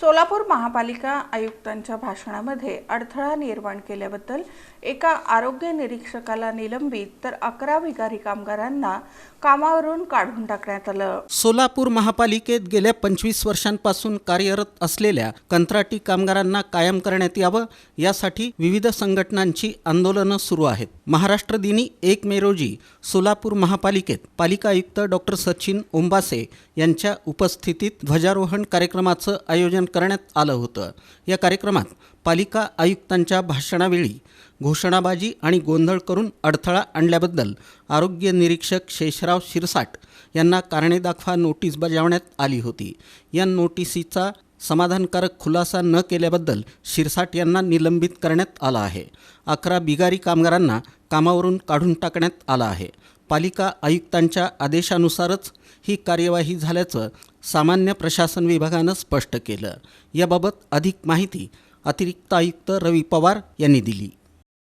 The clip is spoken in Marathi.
सोलापूर महापालिका आयुक्तांच्या भाषणामध्ये अडथळा निर्माण केल्याबद्दल एका आरोग्य निरीक्षकाला निलंबित तर अकरा भिकारी कामगारांना कामावरून काढून टाकण्यात आलं. सोलापूर महापालिकेत गेल्या पंचवीस वर्षांपासून कार्यरत असलेल्या कंत्राटी कामगारांना कायम करण्यात यावं यासाठी विविध संघटनांची आंदोलनं सुरू आहेत. महाराष्ट्र दिनी एक मे रोजी सोलापूर महापालिकेत पालिका आयुक्त डॉक्टर सचिन ओंबासे यांच्या उपस्थितीत ध्वजारोहण कार्यक्रमाचं आयोजन करण्यात आलं होतं. या कार्यक्रमात पालिका आयुक्तांच्या भाषणावेळी घोषणाबाजी आणि गोंधळ करून अडथळा आणल्याबद्दल आरोग्य निरीक्षक शेषराव शिरसाट यांना कारणे दाखवा नोटीस बजावण्यात आली होती. या नोटिसीचा समाधानकारक खुलासा न केल्याबद्दल शिरसाट यांना निलंबित करण्यात आलं आहे. अकरा बिगारी कामगारांना कामावरून काढून टाकण्यात आलं आहे. पालिका आयुक्तांच्या आदेशानुसारच ही कार्यवाही झाल्याचं सामान्य प्रशासन विभागानं स्पष्ट केलं. याबाबत अधिक माहिती अतिरिक्त आयुक्त रवी पवार यांनी दिली.